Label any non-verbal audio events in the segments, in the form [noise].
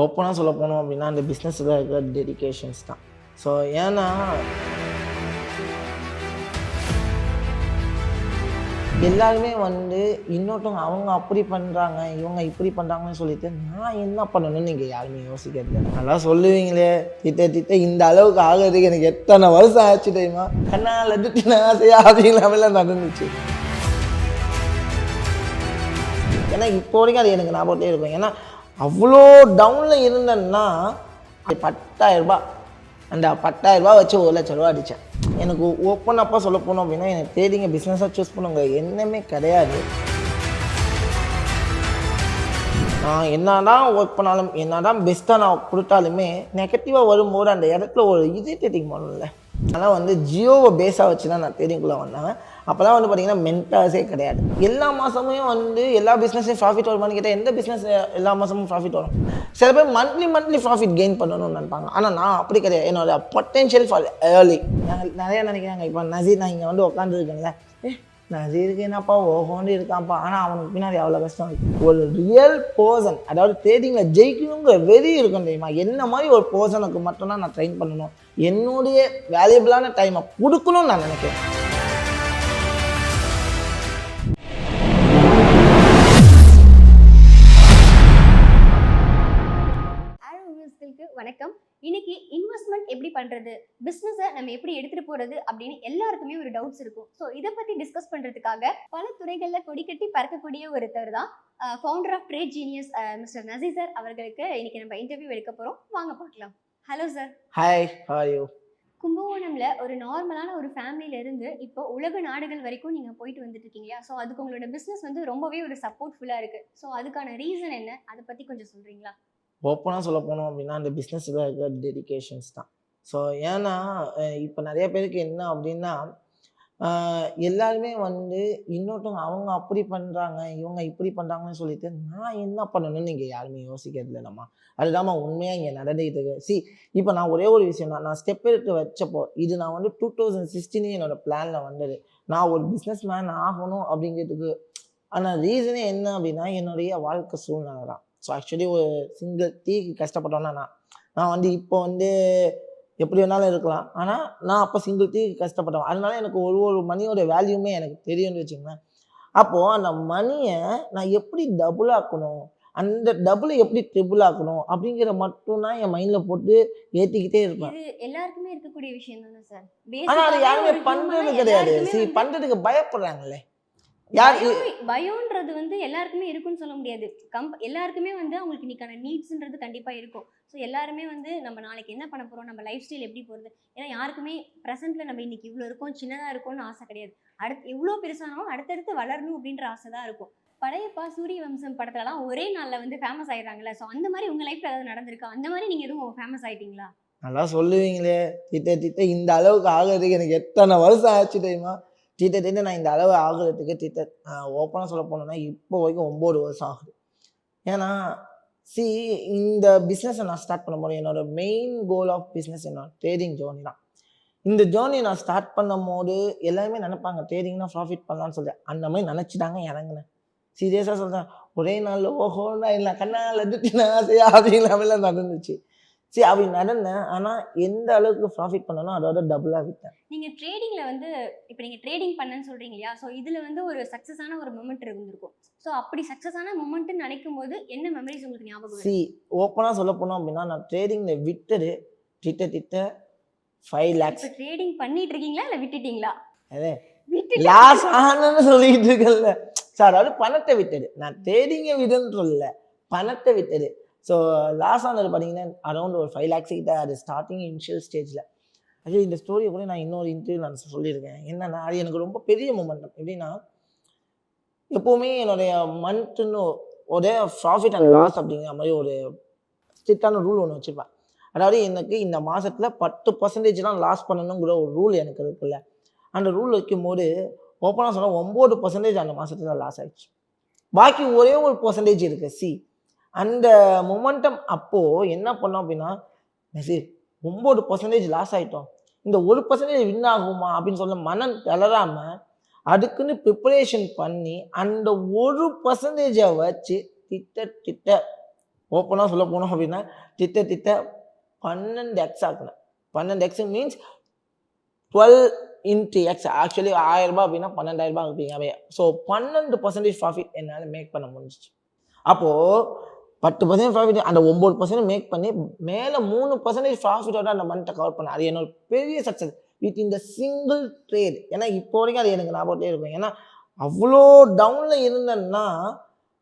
ஓப்பனாக சொல்ல போனோம் அப்படின்னா அந்த பிஸ்னஸில் இருக்கிற டெடிகேஷன்ஸ் தான். ஸோ ஏன்னா எல்லாருமே வந்து இன்னொருத்தவங்க அவங்க அப்படி பண்ணுறாங்க இவங்க இப்படி பண்ணுறாங்கன்னு சொல்லிட்டு நான் என்ன பண்ணணும்னு நீங்கள் யாருமே யோசிக்கிறது இல்லை. நல்லா சொல்லுவீங்களே திட்ட திட்ட இந்த அளவுக்கு ஆகிறதுக்கு எனக்கு எத்தனை வருஷம் ஆச்சு தெரியுமா? கண்ணால் லட்டு ஆசையா அப்படிங்களாமெல்லாம் நடந்துச்சு. ஏன்னா இப்போ வரைக்கும் அது எனக்கு ஞாபகத்தே இருக்கும். ஏன்னா அவ்வளோ டவுனில் இருந்தேன்னா பத்தாயிரரூபா அந்த பத்தாயிரரூபா வச்சு ஒரு லட்ச ரூபா அடித்தேன் எனக்கு ஓப்பன் அப்பா சொல்ல போனோம் அப்படின்னா எனக்கு ட்ரேடிங்கை பிஸ்னஸாக சூஸ் பண்ணுங்க. என்னமே கிடையாது. நான் என்னதான் ஒர்க் பண்ணாலும் என்னதான் பெஸ்ட்டாக நான் கொடுத்தாலுமே நெகட்டிவாக வரும்போது அந்த இடத்துல ஒரு இரிட்டேட்டிங் பண்ணல அதனால் வந்து ஜியோவை பேஸாக வச்சு தான் நான் தேடிக்குள்ளே வந்தேன். அப்போல்லாம் வந்து பார்த்தீங்கன்னா மென்டாஸே கிடையாது. எல்லா மாதமும் வந்து எல்லா பிஸ்னஸையும் ப்ராஃபிட் வருமானு கேட்டால் எந்த பிஸ்னஸ் எல்லா மாதமும் ப்ராஃபிட் வரும்? சில பேர் மந்த்லி மந்த்லி ப்ராஃபிட் கெயின் பண்ணணும்னு நினைப்பாங்க. ஆனால் நான் அப்படி கிடையாது. என்னோட பொட்டென்ஷியல் ஃபார் ஏர்லி நிறைய நினைக்கிறாங்க இப்போ நசீர் நான் இங்கே வந்து உட்காந்துருக்கேன்ல ஏ நசீருக்கு என்னப்பா ஓஹோன்னு இருக்கான்ப்பா. ஆனால் அவனுக்கு பின்னாடி அவ்வளோ கஷ்டம் இருக்கு. ஒரு ரியல் பர்சன் அதாவது ட்ரேடிங்கில் ஜெயிக்கணுங்கிற வெறி இருக்கும் தெரியுமா? என்ன மாதிரி ஒரு பர்சனுக்கு மட்டும்தான் நான் ட்ரெயின் பண்ணணும். என்னுடைய வேல்யூபிளான டைமை கொடுக்கணும்னு நான் நினைக்கிறேன். வணக்கம். இன்னைக்கு இன்வெஸ்ட்மெண்ட் எப்படி பண்றது? பிசினஸை நம்ம எப்படி எடுத்துட்டு போறது? அப்படின்னு எல்லாருக்குமே ஒரு டவுட்ஸ் இருக்கும். ஸோ இதை பத்தி டிஸ்கஸ் பண்றதுக்காக பல துறைகள்ல கொடிக்கட்டி பறக்கக்கூடிய ஒருத்தர் தான் founder of Trade Genius mister Nazeer sir அவர்களுக்கு இன்னைக்கு நம்ம இன்டர்வியூ எடுக்க போறோம். வாங்க பார்க்கலாம். ஹலோ சார் ஹாய் ஹாயூ கும்பகோணம்ல ஒரு நார்மலான ஒரு ஃபேமிலியில இருந்து இப்போ உலக நாடுகள் வரைக்கும் நீங்க போயிட்டு வந்துட்டு இருக்கீங்க. ஸோ அதுக்கு உங்களோட பிசினஸ் வந்து ரொம்பவே ஒரு சப்போர்ட்ஃபுல்லா இருக்கு. ஸோ அதுக்கான ரீசன் என்ன? அதை பத்தி கொஞ்சம் சொல்றீங்களா? ஓப்பனாக சொல்ல போனோம் அப்படின்னா அந்த பிஸ்னஸில் இருக்கிற டெடிகேஷன்ஸ் தான். ஸோ ஏன்னா இப்போ நிறைய பேருக்கு என்ன அப்படின்னா எல்லாருமே வந்து இன்னொருத்தவங்க அவங்க அப்படி பண்ணுறாங்க இவங்க இப்படி பண்ணுறாங்கன்னு சொல்லிட்டு நான் என்ன பண்ணணும்னு நீங்கள் யாருமே யோசிக்கிறது இல்லைம்மா அதுதான்மா உண்மையாக இங்கே நடந்துகிட்டு இருக்கு. சி இப்போ நான் ஒரே ஒரு விஷயம் தான் நான் ஸ்டெப் எடுத்து வச்சப்போ இது நான் வந்து டூ தௌசண்ட் சிக்ஸ்டீனே என்னோட பிளானில் வந்தது. நான் ஒரு பிஸ்னஸ் மேன் ஆகணும் அப்படிங்கிறதுக்கு ஆனால் ரீசனே என்ன அப்படின்னா என்னுடைய வாழ்க்கை சூழ்நிலை தான் ஸோ ஆக்சுவலி ஒரு சிங்கிள் டீக்கு கஷ்டப்பட்டோன்னா நான் நான் வந்து இப்போ வந்து எப்படி வேணாலும் இருக்கலாம். ஆனால் நான் அப்போ சிங்கிள் டீக்கு கஷ்டப்பட்டேன். அதனால எனக்கு ஒரு ஒரு மணியோட வேல்யூமே எனக்கு தெரியும்னு வச்சுங்களேன் அப்போது அந்த மணியை நான் எப்படி டபுள் ஆக்கணும்? அந்த டபுளை எப்படி ட்ரிபிள் ஆக்கணும்? அப்படிங்கிற மட்டும்தான் என் மைண்டில் போட்டு ஏற்றிக்கிட்டே இருப்பேன். எல்லாருக்குமே இருக்கக்கூடிய விஷயம் தானே சார்? ஆனால் அது யாருமே பண்ணுறது கிடையாது. சரி பண்ணுறதுக்கு பயப்படுறாங்களே யார் பயோன்றது வந்து எல்லாருக்குமே இருக்குன்னு சொல்ல முடியாது. கம் எல்லாருக்குமே வந்து அவங்களுக்கு இன்னைக்கான நீட்ஸ்ன்றது கண்டிப்பா இருக்கும். ஸோ எல்லாருமே வந்து நம்ம நாளைக்கு என்ன பண்ண போறோம்? நம்ம லைஃப் ஸ்டைல் எப்படி போறது? ஏன்னா யாருக்குமே ப்ரெசென்ட்ல நம்ம இன்னைக்கு இவ்வளோ இருக்கோம் சின்னதா இருக்கோம்னு ஆசை கிடையாது. அடுத்து எவ்வளோ பெருசானாலும் அடுத்தடுத்து வளரணும் அப்படின்ற ஆசை தான் இருக்கும். படையப்பா சூரிய வம்சம் படத்துலலாம் ஒரே நாள்ல வந்து ஃபேமஸ் ஆயிடுறாங்கல்ல. ஸோ அந்த மாதிரி உங்க லைஃப்ல ஏதாவது நடந்திருக்கா? அந்த மாதிரி நீங்க எதுவும் ஃபேமஸ் ஆயிட்டீங்களா? நல்லா சொல்லுவீங்களே. திட்ட திட்ட இந்த அளவுக்கு ஆகிறதுக்கு எனக்கு எத்தனை வருஷம் ஆச்சு தெரியுமா? தீர்த்த திட்ட நான் இந்த அளவு ஆகுறதுக்கு திட்ட ஓப்பனாக சொல்ல போனேன்னா இப்போ வரைக்கும் ஒம்பது வருஷம் ஆகுது. ஏன்னா சி இந்த பிஸ்னஸை நான் ஸ்டார்ட் பண்ணும்போது என்னோட மெயின் கோல் ஆஃப் பிஸ்னஸ் என்னோட ட்ரேடிங் ஜேர்னி தான். இந்த ஜேர்னி நான் ஸ்டார்ட் பண்ணும்போது எல்லாருமே நினைப்பாங்க ட்ரேடிங்னா ப்ராஃபிட் பண்ணலாம்னு சொல்லி அந்த மாதிரி நினச்சிட்டாங்க இறங்கினேன். சீரியஸாக சொல்கிறேன் ஒரே நாளில் நான் இல்லை கண்ணா லட்டுட்டினா ஆசையா அப்படிங்களாமெல்லாம் நடந்துச்சு. சரி அப்படி நடந்தேன் ஆனால் எந்த அளவுக்கு ப்ராஃபிட் பண்ணணும் அதோட டபுளாக விற்றேன் நீங்க ட்ரேடிங்ல வந்து இப்போ நீங்க ட்ரேடிங் பண்ணேன்னு சொல்றீங்க இல்லையா? ஸோ இதுல வந்து ஒரு சக்சஸான ஒரு மொமெண்ட் இருந்திருக்கும். ஸோ அப்படி சக்சஸான மொமெண்ட்னு நினைக்கும் போது என்ன மெமரிஸ் உங்களுக்கு ஞாபகம் சி ஓப்பனாக சொல்ல போனோம் அப்படின்னா நான் ட்ரேடிங்கில் விட்டது திட்ட திட்ட ஃபைவ் லேக்ஸ் ட்ரேடிங் பண்ணிட்டு இருக்கீங்களா? இல்ல விட்டுட்டீங்களா? அதே லாஸ் ஆனன்னு சொல்லிட்டு இருக்கல சார் அதாவது பணத்தை விட்டது நான் ட்ரேடிங்கை விடுன்னு சொல்லல. பணத்தை விட்டது ஸோ லாஸ் ஆனது பார்த்தீங்கன்னா அரௌண்ட் ஒரு ஃபைவ் லேக்ஸ் கிட்ட அது ஸ்டார்டிங் இனிஷியல் ஸ்டேஜில் அதே இந்த ஸ்டோரியை கூட நான் இன்னொரு இன்டர்வியூ நான் சொல்லியிருக்கேன். என்னன்னா அது எனக்கு ரொம்ப பெரிய மூமெண்ட் எப்படின்னா எப்போவுமே என்னுடைய மந்த்துன்னு ஒரே ப்ராஃபிட் அண்ட் லாஸ் அப்படிங்கிற மாதிரி ஒரு ஸ்ட்ரிக்டான ரூல் ஒன்று வச்சுருப்பேன். அதாவது எனக்கு இந்த மாதத்தில் பத்து பர்சன்டேஜ் தான் லாஸ் பண்ணணுங்கிற ஒரு ரூல் எனக்கு இருக்குல்ல. அந்த ரூல் வைக்கும்போது ஓப்பனாக சொன்னால் ஒம்பது பர்சன்டேஜ் அந்த மாதத்துல லாஸ் ஆயிடுச்சு. பாக்கி ஒரே ஒரு பர்சன்டேஜ் இருக்குது சி அந்த மொமெண்டம் அப்போது என்ன பண்ணோம் அப்படின்னா மெஸ்ஸி ஒம்பது பர்சன்டேஜ் லாஸ் ஆயிட்டோம். இந்த ஒரு பர்சன்டேஜ் வின் ஆகுமா அப்படின்னு சொல்ல மனம் தளராமல் அதுக்குன்னு ப்ரிப்பரேஷன் பண்ணி அந்த ஒரு பர்சன்டேஜை வச்சு திட்ட திட்ட ஓப்பனாக சொல்ல போனோம் அப்படின்னா திட்ட திட்ட பன்னெண்டு எக்ஸ் ஆக்கினேன். பன்னெண்டு X means twelve into X actually ஆயிரம் ரூபாய் அப்படின்னா பன்னெண்டாயிரம் ரூபாய் ஸோ பன்னெண்டு பர்சன்டேஜ் ப்ராஃபிட் என்னால் மேக் பண்ண முடிஞ்சிச்சு. அப்போது பத்து பர்சன்டேஜ் ப்ராஃபிட் அந்த ஒம்பது பர்சன்ட் மேக் பண்ணி மேலே மூணு பர்சன்டேஜ் ப்ராஃபிட்டோட அந்த மந்த்தை கவர் பண்ணேன் அது என்னோட பெரிய சக்ஸஸ் வித் இந்த சிங்கிள் ட்ரேட் ஏன்னா இப்போ வரைக்கும் அது எனக்கு ஞாபகத்தே இருக்கும். ஏன்னா அவ்வளோ டவுனில் இருந்தேன்னா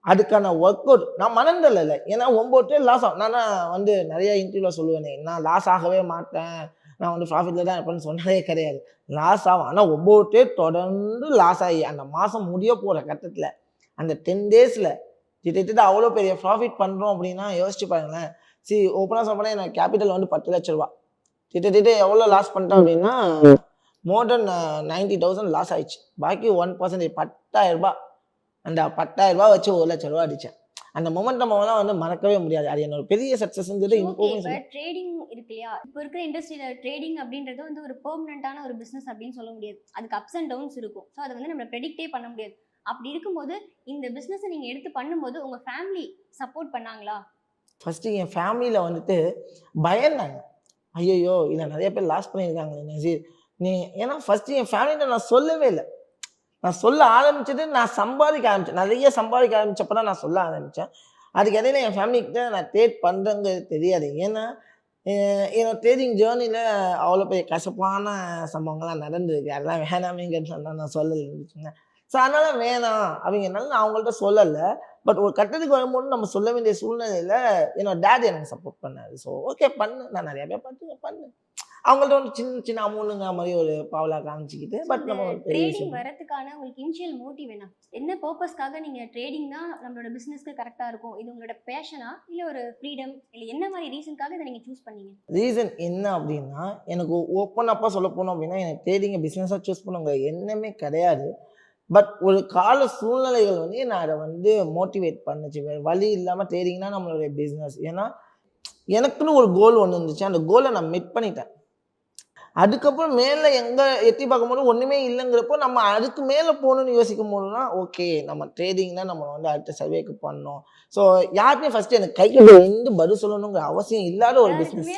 அதுக்கான ஒர்க் அவுட் நான் மணந்தல இல்லை ஏன்னா ஒம்பது ட்ரேட் லாஸ் ஆகும். நான் வந்து நிறையா இன்டர்வியூவில் சொல்லுவேனே நான் லாஸ் ஆகவே மாட்டேன். நான் வந்து ப்ராஃபிட்டில் தான் இருப்பேன்னு சொன்னதே கிடையாது. லாஸ் ஆகும். ஆனால் ஒம்பது ட்ரேட் தொடர்ந்து லாஸ் ஆகி அந்த மாதம் முடிய போகிற கட்டத்தில் அந்த டென் டேஸில் கிட்டத்தட்ட அவ்வளோ பெரிய ப்ராஃபிட் பண்ணுறோம் அப்படின்னா யோசிச்சு பாருங்களேன். சி ஓப்பனாக சொல்ல எனக்கு கேபிட்டல் வந்து பத்து லட்ச ரூபா. கிட்டத்தட்ட எவ்வளோ லாஸ் பண்ணிட்டோம் அப்படின்னா more than ninety thousand loss ஆயிடுச்சு. பாக்கி ஒன் பர்சன்டேஜ் பத்தாயிரம் ரூபாய் அந்த பத்தாயிரம் ரூபாய் வச்சு ஒரு லட்ச ரூபா அடித்தேன் அந்த மொமெண்ட் நம்மளாம் வந்து மறக்கவே முடியாது. அது என்னோட பெரிய சக்ஸஸ்ங்கிறது இப்போ ட்ரேடிங் இருக்கு இல்லையா? இப்போ இருக்கிற இண்டஸ்ட்ரியில் ட்ரேடிங் அப்படின்றது வந்து ஒரு பெர்மனண்டான ஒரு பிஸ்னஸ் அப்படின்னு சொல்ல முடியாது. அதுக்கு அப்ஸ் அண்ட் டவுன்ஸ் இருக்கும். ஸோ அதை வந்து நம்ம ப்ரெடிக்டே பண்ண முடியாது. அப்படி இருக்கும்போது இந்த பிஸ்னஸை நீங்கள் எடுத்து பண்ணும்போது உங்கள் ஃபேமிலி சப்போர்ட் பண்ணாங்களா? ஃபஸ்ட்டு என் ஃபேமிலியில் வந்துட்டு பயந்தாங்க. ஐயோ இல்லை நிறைய பேர் லாஸ் பண்ணியிருக்காங்களே நசீர். நீ ஏன்னா ஃபஸ்ட்டு என் ஃபேமிலியில் நான் சொல்லவே இல்லை. நான் சொல்ல ஆரம்பிச்சது நான் சம்பாதிக்க ஆரம்பித்தேன் நிறைய சம்பாதிக்க ஆரம்பிச்சப்ப தான் நான் சொல்ல ஆரம்பித்தேன் அதுக்கு இடையில என் ஃபேமிலிக்கிட்ட நான் ட்ரேட் பண்ணுறேங்கிறது தெரியாது. ஏன்னா என்னோட ட்ரேடிங் ஜேர்னியில் அவ்வளோ பெரிய கசப்பான சம்பவங்கள்லாம் நடந்திருக்கு. அதெல்லாம் வேணாமேங்கிறது நான் நான் சொல்லலை இருந்துச்சுங்க ஸோ அதனால் வேணாம் அப்படிங்கிறனால நான் அவங்கள்ட்ட சொல்லலை. பட் ஒரு கட்டத்துக்கு வரும்போது நம்ம சொல்ல வேண்டிய சூழ்நிலையில் என்னோட டேடி எனக்கு சப்போர்ட் பண்ணாரு. ஸோ ஓகே பண்ணு. நான் நிறைய பேர் பார்த்து பண்ணு. அவங்கள்ட்ட வந்து சின்ன சின்ன அமௌண்ட்டுங்க மாதிரி ஒரு பாவலா காமிச்சிக்கிட்டு பட் நம்ம ஒரு ட்ரேடிங் வரதுக்கான உங்களுக்கு இனிஷியல் மோட்டிவ் என்ன? என்ன பர்பஸ்க்காக நீங்கள் ட்ரேடிங் தான் நம்மளோட பிஸ்னஸ்க்கு கரெக்டாக இருக்கும்? இது உங்களோட பேஷனா இல்லை ஒரு ஃப்ரீடம் இல்லை என்ன மாதிரி ரீசனுக்காக இதை நீங்கள் சூஸ் பண்ணீங்க? ரீசன் என்ன அப்படின்னா எனக்கு ஓப்பன் அப்பா சொல்ல போனோம் அப்படின்னா எனக்கு ட்ரேடிங்கை பிஸ்னஸாக சூஸ் பண்ணுங்க எண்ணமே கிடையாது. பட் ஒரு கால சூழ்நிலைகள் வந்து நான் அதை வந்து மோட்டிவேட் பண்ணுச்சு. வேறு வழி இல்லாமல் தான் நம்மளுடைய பிஸ்னஸ் ஏன்னா எனக்குன்னு ஒரு கோல் ஒன்று இருந்துச்சு. அந்த கோலை நான் மிட் பண்ணிட்டேன். அதுக்கப்புறம் மேலே எங்கே எட்டி பார்க்கும்போது ஒன்றுமே இல்லைங்கிறப்போ நம்ம அதுக்கு மேலே போகணும்னு யோசிக்கும் போது தான் ஓகே நம்ம ட்ரேடிங் தான் நம்ம வந்து அடுத்த சர்வேக்கு பண்ணோம் ஸோ யாருமே ஃபஸ்ட்டு எனக்கு கையில் வந்து பதில் சொல்லணுங்கிற அவசியம் இல்லாத ஒரு பிஸ்னஸ்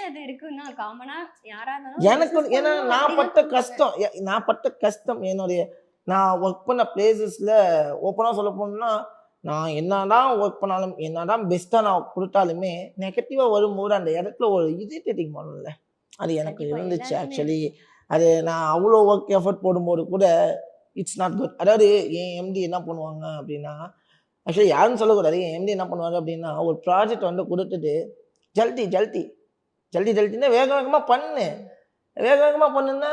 எனக்கு ஏன்னா நான் பட்ட கஷ்டம். நான் பட்ட கஷ்டம். என்னுடைய நான் ஒர்க் பண்ண பிளேசஸில் ஓப்பனாக சொல்ல போனோம்னா நான் என்னதான் ஒர்க் பண்ணாலும் என்னதான் பெஸ்ட்டாக நான் கொடுத்தாலுமே நெகட்டிவாக வரும்போது அந்த இடத்துல ஒரு இரிட்டேட்டிங் பண்ணும்ல அது எனக்கு இருந்துச்சு ஆக்சுவலி அது நான் அவ்வளோ ஒர்க் எஃபர்ட் போடும்போது கூட இட்ஸ் நாட் குட் அதாவது என் எம்டி என்ன பண்ணுவாங்க அப்படின்னா ஆக்சுவலி யாரும் சொல்லக்கூடாது. என் எம்டி என்ன பண்ணுவாங்க அப்படின்னா ஒரு ப்ராஜெக்ட் வந்து கொடுத்துட்டு ஜல்தி ஜல்தி ஜல்தி ஜல்தின்னா வேக வேகமாக பண்ணு. வேக வேகமாக பண்ணுன்னா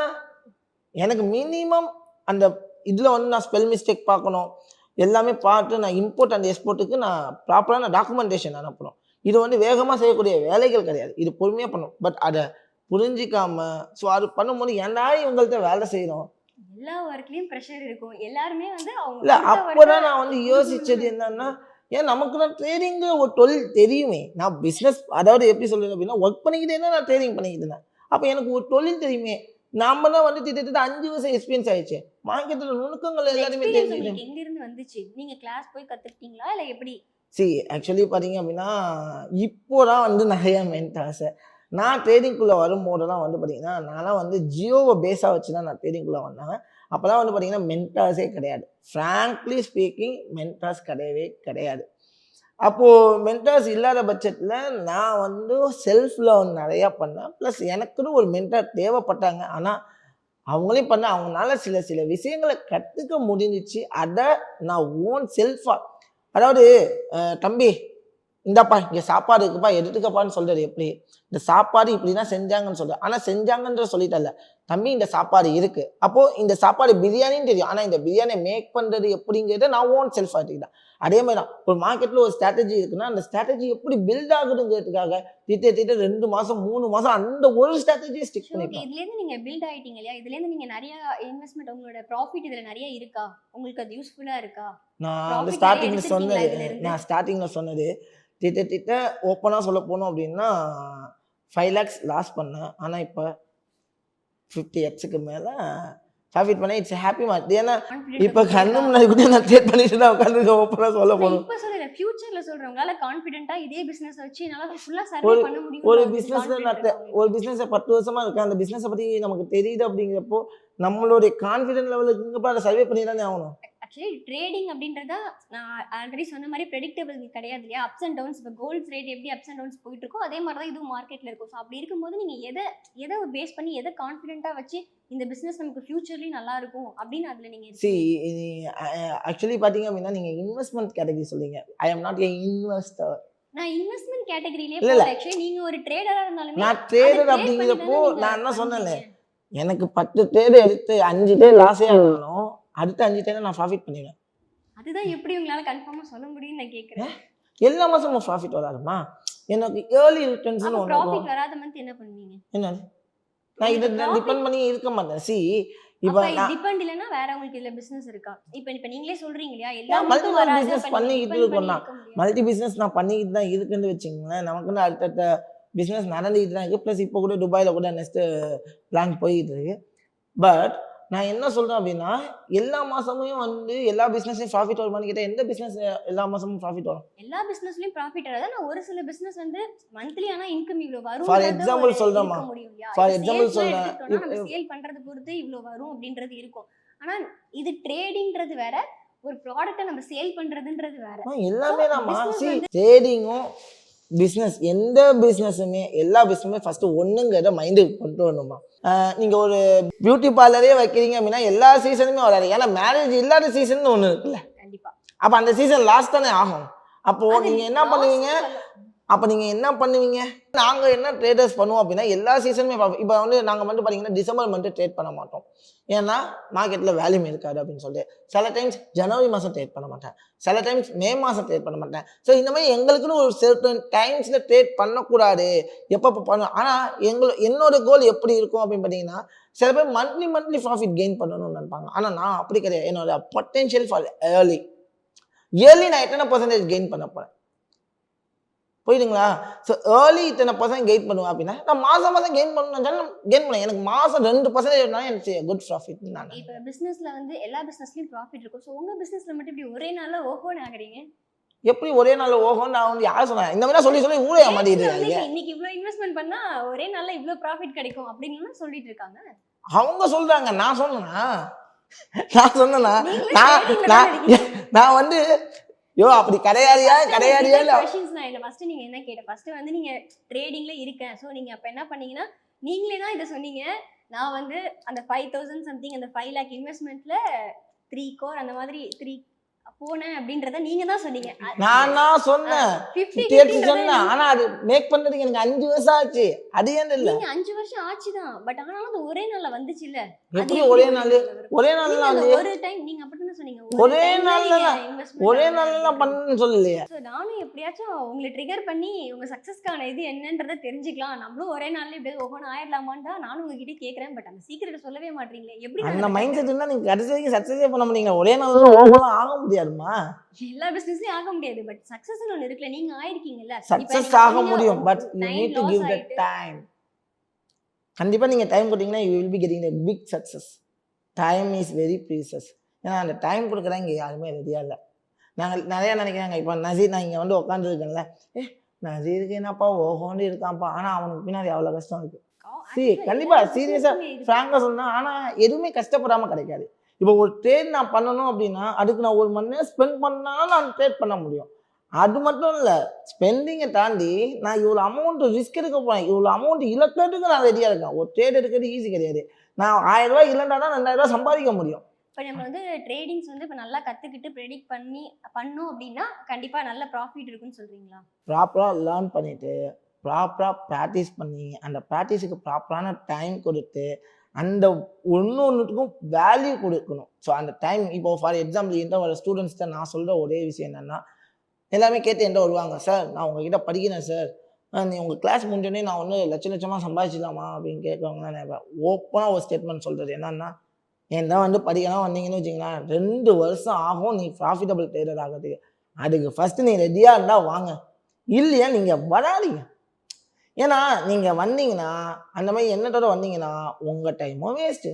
எனக்கு மினிமம் அந்த இதில் வந்து நான் ஸ்பெல் மிஸ்டேக் பார்க்கணும். எல்லாமே பார்த்து நான் இம்போர்ட் அண்ட் எக்ஸ்போர்ட்டுக்கு நான் ப்ராப்பரான டாக்குமெண்டேஷன் அனுப்பணும். இது வந்து வேகமாக செய்யக்கூடிய வேலைகள் கிடையாது. இது பொறுமையாக பண்ணும் பட் அதை புரிஞ்சிக்காம ஸோ அது பண்ணும்போது ஏன்டா இவங்கள்ட்ட வேலை செய்கிறோம் எல்லா ஒர்க்லயும் ப்ரெஷர் இருக்கும். எல்லாருமே வந்து இல்லை அப்போ தான் நான் வந்து யோசிச்சது என்னன்னா ஏன் நமக்கு தான் ட்ரேடிங்கு ஒரு தொழில் தெரியுமே. நான் பிஸ்னஸ் அதாவது எப்படி சொல்றது அப்படின்னா ஒர்க் பண்ணிக்கிட்டே தான் நான் ட்ரேடிங் பண்ணிக்கிட்டு இருந்தேன். அப்போ எனக்கு ஒரு தொழில் தெரியுமே. நம்ம தான் வந்து கிட்டத்தட்ட அஞ்சு வருஷம் எக்ஸ்பீரியன்ஸ் ஆயிடுச்சு. மார்க்கெட்டில் நுணுக்கங்கள் எல்லாருமே experience தெரிஞ்சுக்கிட்டேன் உங்களுக்கு எங்க இருந்து வந்துச்சு? நீங்க கிளாஸ் போய் கத்துக்கிட்டீங்களா? இல்ல எப்படி? சி ஆக்சுவலி பார்த்தீங்க அப்படின்னா இப்போ தான் வந்து நிறைய மென்டாஸ் நான் ட்ரேடிங்குள்ளே வரும்போதெல்லாம் வந்து பார்த்தீங்கன்னா நான்லாம் வந்து ஜியோவை பேஸாக வச்சு தான் நான் ட்ரேடிங்குள்ளே வந்தேன். அப்போலாம் வந்து பார்த்தீங்கன்னா மென்டாஸே கிடையாது. ஃப்ராங்க்லி ஸ்பீக்கிங் மென்டாஸ் கிடையவே கிடையாது. அப்போது மென்டர்ஸ் இல்லாத பட்சத்தில் நான் வந்து செல்ஃபில் வந்து நிறையா பண்ணேன். ப்ளஸ் எனக்குன்னு ஒரு மென்டார் தேவைப்பட்டாங்க. ஆனால் அவங்களையும் பண்ண அவங்களால சில சில விஷயங்களை கற்றுக்க முடிஞ்சிச்சு. அதை நான் ஓன் செல்ஃபாக அதாவது தம்பி இந்தாப்பா இங்கே சாப்பாடு இருக்குப்பா எடுத்துக்கப்பான்னு சொல்கிறது எப்படி? இந்த சாப்பாடு இப்படி தான் செஞ்சாங்கன்னு சொல்கிறேன் ஆனால் செஞ்சாங்கன்ற சொல்லிட்டல தம்பி இந்த சாப்பாடு இருக்கு. அப்போ இந்த சாப்பாடு பிரியாணின்னு தெரியும். ஆனால் இந்த பிரியாணி மேக் பண்ணுறது எப்படிங்கிறத நான் ஓன் செல்ஃப் எடுத்துக்கிட்டேன் அதே மாதிரி தான் ஒரு மார்க்கெட்டில் ஒரு ஸ்ட்ராட்டஜி இருக்குன்னா அந்த ஸ்ட்ராட்டஜி எப்படி பில்ட் ஆகுதுங்கிறதுக்காக திட்ட திட்ட ரெண்டு மாதம் மூணு மாதம் அந்த ஒரு ஸ்ட்ராட்டஜியை ஸ்டிக் ஓகே பண்ணிப்பேன் இதுல இருந்து நீங்க பில்ட் ஆயிட்டீங்க இல்லையா? இதுல இருந்து நீங்க நிறைய இன்வெஸ்ட்மெண்ட் உங்களோட ப்ராஃபிட் இதுல நிறைய இருக்கா? உங்களுக்கு அது யூஸ்ஃபுல்லா இருக்கா? நான் Profit ஸ்டார்டிங்கில் சொன்னது? நான் ஸ்டார்டிங்கில் சொன்னது திட்ட திட்ட ஓப்பனாக சொல்ல போனோம் அப்படின்னா ஃபைவ் லேக்ஸ் லாஸ் பண்ணேன் ஆனால் இப்போ ஃபிஃப்டி எக்ஸுக்கு மேலே ப்ராஃபிட் பண்ண இட்ஸ் ஹாப்பி மார்க் ஏன்னா இப்போ கண்ணு முன்னாடி கூட நான் ட்ரேட் பண்ணிட்டு தான் உட்காந்து ஓப்பனாக சொல்ல நான் போகணும் இப்ப சொல்லல ஃபியூச்சர்ல சொல்றேன் உங்களால கான்ஃபிடென்ட்டா இதே பிசினஸ் வச்சு என்னால ஃபுல்லா சர்வே பண்ண முடியும் ஒரு பிஸ்னஸ்ல ஒரு பிஸ்னஸ் பத்து வருஷமா இருக்கு அந்த பிஸ்னஸை பத்தி நமக்கு தெரியுது அப்படிங்கிறப்போ நம்மளுடைய கான்ஃபிடென்ட் லெவலுக்கு அதை சர்வே பண்ணி தானே ஆகணும். ஆக்சுவலி ட்ரேடிங் அப்படின்றதா நான் ஆல்ரெடி சொன்ன மாதிரி ப்ரெடிக்டபிள் கிடையாது இல்லையா? அப்ஸ் அண்ட் டவுன்ஸ் இப்போ கோல்ட்ஸ் ரேட் எப்படி அப்ஸ் அண்ட் டவுன்ஸ் போயிட்டு இருக்கோ அதே மாதிரி தான் இதுவும் மார்க்கெட்ல இருக்கும். ஸோ அப்படி இருக்கும்போது நீங்க எதை எதை பேஸ் பண்ணி எதை கான்ஃபிடென்ட்டா வச்சு இந்த பிசினஸ் நமக்கு ஃபியூச்சர்லயும் நல்லா இருக்கும் அப்படின்னு அதுல நீங்க சி. ஆக்சுவலி பார்த்தீங்க அப்படின்னா நீங்கள் இன்வெஸ்ட்மெண்ட் கேட்டகரி சொல்றீங்க. I am not a investor நான் இன்வெஸ்ட்மெண்ட் கேட்டகரியிலே இல்ல, ஆக்சுவலி நீங்க ஒரு ட்ரேடரா இருந்தாலுமே நான் ட்ரேடர் அப்படிங்கிறப்போ நான் என்ன பண்றீங்க. எனக்கு பத்து ட்ரேடு எடுத்து அஞ்சு டே லாஸே ஆனாலும் அடுத்த அஞ்சு டே நான் ப்ராஃபிட் பண்ணிடுவேன். அதுதான் எப்படி உங்களால கன்ஃபார்மா சொல்ல முடியும்னு நான் கேக்குறேன். எல்லா மாசமும் ப்ராஃபிட் வராதுமா எனக்கு ஏர்லி ரிட்டர்ன்ஸ்னு ஒன்று ப்ராஃபிட் வராத மந்த் என்ன பண்ணுவீங்க? என்னது? நான் இதை டிபெண்ட் பண்ணி இருக்க மாட்டேன். சி இப்போ டிபெண்ட் இல்லனா வேற உங்களுக்கு இதுல பிசினஸ் இருக்கா? இப்போ இப்போ நீங்களே சொல்றீங்க இல்லையா? எல்லா அப்ப நீங்க பண்ணிக்கிட்டு depend இருக்கோம் தான். பண்ணி இருக்க முடியாது. மல்டி பிஸ்னஸ் நான் பண்ணிக்கிட்டு தான் இருக்குன்னு வச்சுங்களேன் நமக்குன்னு அடுத்தடுத்த பிஸ்னஸ் நடந்துக்கிட்டு தான் இருக்குது ப்ளஸ் இப்போ கூட துபாயில் கூட நெக்ஸ்ட்டு பிளான் போயிட்டு இருக்கு. பட் நான் என்ன சொல்கிறேன் அப்படின்னா எல்லா மாதமும் வந்து எல்லா பிஸ்னஸையும் ப்ராஃபிட் வருமானு கேட்டால் எந்த பிஸ்னஸ் எல்லா மாதமும் ப்ராஃபிட் வரும்? எல்லா பிசினஸ்லயும் ப்ராஃபிட் வராது. ஆனா ஒரு சில பிசினஸ் வந்து மந்த்லி ஆனா இன்கம் இவ்வளவு வரும். For example சொல்றேம்மா. For example சொல்றேன். நம்ம சேல் பண்றது பொறுத்து இவ்வளவு வரும் அப்படின்றது இருக்கும். ஆனா இது ட்ரேடிங்ன்றது வேற ஒரு ப்ராடக்ட்டை நம்ம சேல் பண்றதுன்றது வேற. எல்லாமே சி ட்ரேடிங்கும் பிஸ்னஸ் எந்த பிஸ்னஸுமே எல்லா பிஸ்னஸுமே ஃபஸ்ட்டு ஒன்றுங்கிறத மைண்டுக்கு கொண்டு வரணுமா? ஆஹ் நீங்க ஒரு பியூட்டி பார்லரே வைக்கிறீங்க அப்படின்னா எல்லா சீசனுமே வராது. ஏன்னா மேரேஜ் இல்லாத சீசன் ஒன்று இருக்குல்ல. கண்டிப்பா. அப்போ அந்த சீசன் லாஸ்ட் தானே ஆகும். அப்போ அது நீங்க என்ன பண்ணுவீங்க? அப்போ நீங்கள் என்ன பண்ணுவீங்க? நாங்கள் என்ன ட்ரேடர்ஸ் பண்ணுவோம் அப்படின்னா எல்லா சீசனுமே இப்போ வந்து நாங்கள் மட்டும் பார்த்தீங்கன்னா டிசம்பர் மட்டும் ட்ரேட் பண்ண மாட்டோம். ஏன்னா மார்க்கெட்டில் வேல்யூம் இருக்காது அப்படின்னு சொல்லிட்டு. சில டைம்ஸ் ஜனவரி மாதம் ட்ரேட் பண்ண மாட்டேன். சில டைம்ஸ் மே மாதம் ட்ரேட் பண்ண மாட்டேன். ஸோ இந்த மாதிரி எங்களுக்குன்னு ஒரு certain டைம்ஸில் ட்ரேட் பண்ணக்கூடாது. எப்போ பண்ணணும் ஆனால் எங்களை என்னோட கோல் எப்படி இருக்கும் அப்படின்னு பார்த்தீங்கன்னா சில பேர் மந்த்லி மந்த்லி ப்ராஃபிட் கெயின் பண்ணணும்னு நினைப்பாங்க. ஆனால் நான் அப்படி கிடையாது. என்னோட பொட்டென்ஷியல் ஃபார் ஏர்லி இயர்லி நான் எத்தனை பர்சன்டேஜ் கெயின் பண்ண போகிறேன் புரியுதுங்களா? ஸோ ஏர்லி இத்தனை பர்சன்ட் கெயின் பண்ணுவேன் அப்படின்னா நான் மாதம் மாதம் கெயின் பண்ணணும் கெயின் பண்ணேன் எனக்கு மாதம் ரெண்டு பர்சன்டேஜ் எனக்கு குட் ப்ராஃபிட் நான் இப்ப பிசினஸ்ல வந்து எல்லா பிசினஸ்லயும் ப்ராஃபிட் இருக்கும். சோ உங்க பிசினஸ்ல மட்டும் இப்படி ஒரே நாள்ல ஓஹோன்னு ஆகுறீங்க எப்படி ஒரே நாள் ஓகும் நான் வந்து யார் சொன்னேன் இந்த மாதிரி சொல்லி சொல்லி இருக்காங்க இப்ப இன்னைக்கு இவ்ளோ இன்வெஸ்ட்மெண்ட் பண்ணா ஒரே நாள்ல இவ்ளோ ப்ராஃபிட் கிடைக்கும் அப்படின்னு சொல்லிட்டு இருக்காங்க. அவங்க சொல்றாங்க. நான் சொன்னேனா? நான் சொன்னேனா? நீங்களே நான். நான் வந்து யோ அப்படி கிடையாதியா கிடையாதியா இல்ல. கொஸ்டின்ஸ் நான் இல்ல. ஃபர்ஸ்ட் நீங்க என்ன கேட்ட ஃபர்ஸ்ட் வந்து நீங்க ட்ரேடிங்ல இருக்கேன் சோ நீங்க அப்ப என்ன பண்ணீங்கன்னா நீங்களே தான் இதை சொன்னீங்க. நான் வந்து அந்த ஃபைவ் தௌசண்ட் சம்திங் அந்த ஃபைவ் லேக் இன்வெஸ்ட்மெண்ட்ல த்ரீ கோர் அந்த மாதிரி த்ரீ போனேன் அப்படின்றத நீங்க தான் சொன்னீங்க. நான் தான் சொன்னேன். சொன்னேன் ஆனா அது மேக் பண்றதுக்கு எனக்கு அஞ்சு வருஷம் ஆச்சு. அது ஏன் இல்ல? நீங்க அஞ்சு வருஷம் ஆச்சுதான் பட் ஆனாலும் அது ஒரே நாள்ல வந்துச்சு இல்ல எப்படி ஒரே நாள்? ஒரே வந்து ஒரு டைம் நீங்க அப்படித்தானே சொன்னீங்க. ஒரே நாள்ல தான். ஒரே நாள்ல. பண்ணணும்னு சொல்லலையே. நானும் எப்படியாச்சும் உங்களை ட்ரிகர் பண்ணி உங்க சக்சஸ்க்கான இது என்னன்றதை தெரிஞ்சுக்கலாம். நம்மளும் ஒரே நாள்ல இப்படியே ஒவ்வொன்று ஆயிடலாமான்னு தான் நானும் உங்ககிட்ட கேக்குறேன். பட் அந்த சீக்கிரத்தை சொல்லவே மாட்டீங்களே. எப்படி அந்த மைண்ட் செட் இருந்தா நீங்க கடைசி வரைக்கும் சக்சஸே பண்ண முடியுங்க ஒரே நாள்ல [laughs] ஓகலாம் ஆக முடியாதுமா எல்லா பிசினஸ்லயும் ஆக முடியாது. பட் சக்சஸ் ஒண்ணு இருக்குல்ல நீங்க ஆயிருக்கீங்கல்ல. சக்சஸ் ஆக முடியும் but you need to give the ஆயிட்டு. டைம் கண்டிப்பா நீங்க டைம் கொடுத்தீங்கன்னா you will be getting the big success time is very precious ஏன்னா அந்த டைம் கொடுக்குறா இங்க யாருமே ரெடியா இல்லை. நாங்கள் நிறைய நினைக்கிறாங்க இப்போ நசீர் நான் இங்க வந்து உட்காந்துருக்கேன்ல ஏ நசீருக்கு என்னப்பா ஓஹோன்னு இருக்கான்ப்பா. ஆனா அவனுக்கு பின்னாடி அவ்வளவு கஷ்டம் இருக்கு. See, actually கண்டிப்பா, எல்லா serious ஆ, business-மே இருக்கு. ஃப்ராங்கா சொன்னா ஆனா எதுவுமே கஷ்டப்படாம கிடைக்காது. இப்போ ஒரு ட்ரேட் நான் பண்ணணும் அப்படின்னா அதுக்கு நான் ஒரு மணி நேரம் ஸ்பெண்ட் பண்ணாலும் நான் ட்ரேட் பண்ண முடியும். அது மட்டும் இல்லை ஸ்பெண்டிங்கை தாண்டி நான் இவ்வளோ அமௌண்ட் ரிஸ்க் எடுக்க போறேன். இவ்வளோ அமௌண்ட் இழக்கிறதுக்கு நான் ரெடியாக இருக்கேன். ஒரு ட்ரேட் எடுக்கிறது ஈஸி கிடையாது. நான் ஆயிரம் ரூபாய் இல்லைன்னா ரெண்டாயிரம் ரூபாய் சம்பாதிக்க முடியும். இப்போ நம்ம வந்து ட்ரேடிங்ஸ் வந்து இப்போ நல்லா கத்துக்கிட்டு ப்ரெடிக்ட் பண்ணி பண்ணோம் அப்படின்னா கண்டிப்பா நல்ல ப்ராஃபிட் இருக்குன்னு சொல்றீங்களா? ப்ராப்பராக லேர்ன் பண்ணிட்டு ப்ராப்பராக ப்ராக்டிஸ் பண்ணி அந்த ப்ராக்டிஸுக்கு ப்ராப்பரான டைம் கொடுத்து அந்த ஒன்று ஒன்றுத்துக்கும் வேல்யூ கொடுக்கணும். ஸோ அந்த டைம் இப்போ ஃபார் எக்ஸாம்பிள் எந்த வர ஸ்டூடெண்ட்ஸ்கிட்ட நான் சொல்கிற ஒரே விஷயம் என்னென்னா எல்லாமே கேட்டு என்கிட்ட வருவாங்க சார் நான் உங்ககிட்ட படிக்கிறேன் சார் நீ உங்கள் கிளாஸ் முடிஞ்சோடனே நான் ஒன்று லட்ச லட்சமாக சம்பாதிச்சிடலாமா? அப்படின்னு கேட்குறவங்க நான் ஓப்பனாக ஒரு ஸ்டேட்மெண்ட் சொல்கிறது என்னென்னா என் தான் வந்து படிக்கலாம் வந்தீங்கன்னு வச்சிங்களேன் ரெண்டு வருஷம் ஆகும் நீ ப்ராஃபிட்டபிள் ட்ரேடர் ஆகிறதுக்கு. அதுக்கு ஃபஸ்ட்டு நீ ரெடியாக இருந்தால் வாங்க. இல்லையா நீங்கள் வராதீங்க. ஏன்னா நீங்கள் வந்தீங்கன்னா அந்த மாதிரி என்னத்தோட வந்தீங்கன்னா உங்கள் டைமும் வேஸ்ட்டு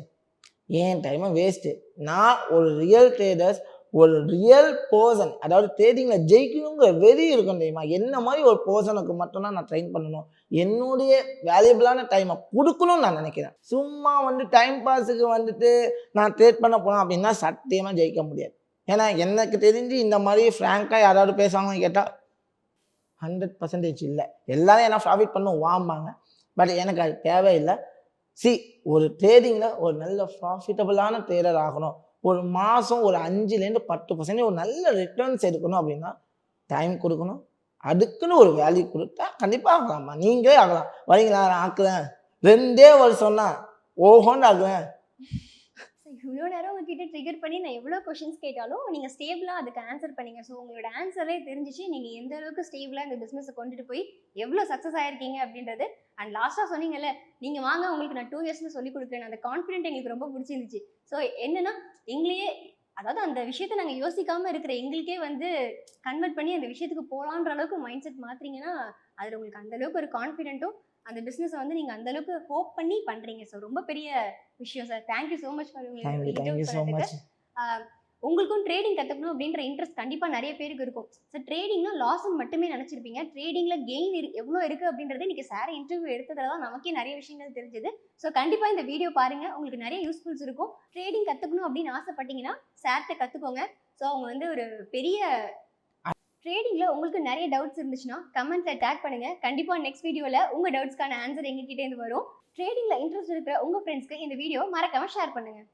என் டைமும் வேஸ்ட்டு நான் ஒரு ரியல் ட்ரேடர்ஸ் ஒரு ரியல் பர்சன் அதாவது ட்ரேடிங்கில் ஜெயிக்கணுங்கிற வெறி இருக்கும் தெரியுமா? என்ன மாதிரி ஒரு பர்சனுக்கு மட்டும்தான் நான் ட்ரெயின் பண்ணணும்? என்னுடைய வேல்யூபிளான டைமை கொடுக்கணும்னு நான் நினைக்கிறேன். சும்மா வந்து டைம் பாஸுக்கு வந்துட்டு நான் ட்ரேட் பண்ண போனோம் அப்படின்னா சத்தியமாக ஜெயிக்க முடியாது. ஏன்னா எனக்கு தெரிஞ்சு இந்த மாதிரி ஃப்ராங்காக யாராவது பேசுவாங்கன்னு கேட்டால் ஹண்ட்ரட் பர்சன்டேஜ் இல்லை. எல்லாரும் என்ன ப்ராஃபிட் பண்ணும் வாம்பாங்க. பட் எனக்கு அது தேவையில்லை. சி ஒரு ட்ரேடிங்கில் ஒரு நல்ல ப்ராஃபிட்டபுளான ட்ரேடர் ஆகணும். ஒரு மாதம் ஒரு அஞ்சுலேருந்து பத்து பர்சன்டேஜ் ஒரு நல்ல ரிட்டர்ன்ஸ் எடுக்கணும் அப்படின்னா டைம் கொடுக்கணும். அதுக்குன்னு ஒரு வேல்யூ கொடுத்தா கண்டிப்பாக ஆகலாமா நீங்களே ஆகலாம். வரீங்களா? நான் ஆக்குறேன். ரெண்டே வருஷம்னா ஓஹோன்னு ஆகுவேன் இவ்வளோ நேரம் உங்ககிட்ட ட்ரிகர் பண்ணி நான் எவ்வளோ கொஷின்ஸ் கேட்டாலும் நீங்கள் ஸ்டேபிளாக அதுக்கு ஆன்சர் பண்ணீங்க. ஸோ உங்களோட ஆன்சரே தெரிஞ்சிச்சு. நீங்கள் எந்த அளவுக்கு ஸ்டேபிளாக இந்த பிஸ்னஸை கொண்டுட்டு போய் எவ்வளோ சக்ஸஸ் ஆயிருக்கீங்க அப்படின்றது. அண்ட் லாஸ்ட்டாக சொன்னீங்கல்ல நீங்கள் வாங்க உங்களுக்கு நான் டூ இயர்ஸில் சொல்லி கொடுக்குறேன். அந்த கான்ஃபிடென்ட் எங்களுக்கு ரொம்ப பிடிச்சிருந்துச்சு. ஸோ என்னன்னா எங்களையே அதாவது அந்த விஷயத்த நாங்கள் யோசிக்காம இருக்கிற எங்களுக்கே வந்து கன்வெர்ட் பண்ணி அந்த விஷயத்துக்கு போகலான்ற அளவுக்கு மைண்ட் செட் மாத்துறீங்கன்னா அதில் உங்களுக்கு அந்த அளவுக்கு ஒரு கான்ஃபிடென்ட்டும் அந்த பிஸ்னஸை வந்து நீங்கள் அந்த அளவுக்கு ஹோப் பண்ணி பண்ணுறீங்க ஸோ ரொம்ப பெரிய விஷயம் sir thank you so much for much உங்களுக்கும் ட்ரேடிங் கற்றுக்கணும் அப்படின்ற இன்ட்ரெஸ்ட் கண்டிப்பாக நிறைய பேருக்கு இருக்கும். ஸோ ட்ரேடிங்னா லாஸ்ன்னு மட்டுமே நினச்சிருப்பீங்க. ட்ரேடிங்கில் கெயின் இரு எவ்வளோ இருக்குது அப்படின்றது இன்றைக்கி சார் இன்டர்வியூ எடுத்ததில் தான் நமக்கே நிறைய விஷயங்கள் தெரிஞ்சது. ஸோ கண்டிப்பாக இந்த வீடியோ பாருங்கள் உங்களுக்கு நிறைய யூஸ்ஃபுல்ஸ் இருக்கும். ட்ரேடிங் கற்றுக்கணும் அப்படின்னு ஆசைப்பட்டீங்கன்னா சார்கிட்ட கற்றுக்கோங்க ஸோ அவங்க வந்து ஒரு பெரிய ட்ரேடிங்கில் உங்களுக்கு நிறைய டவுட்ஸ் இருந்துச்சுன்னா கமெண்ட்டில் டேக் பண்ணுங்கள் கண்டிப்பாக நெக்ஸ்ட் வீடியோவில் உங்கள் டவுட்ஸ்க்கான ஆன்சர் எங்ககிட்டேருந்து வரும். ட்ரேடிங்கில் இன்ட்ரெஸ்ட் இருக்கிற உங்கள் ஃப்ரெண்ட்ஸ்க்கு இந்த வீடியோ மறக்காமல் ஷேர் பண்ணுங்கள்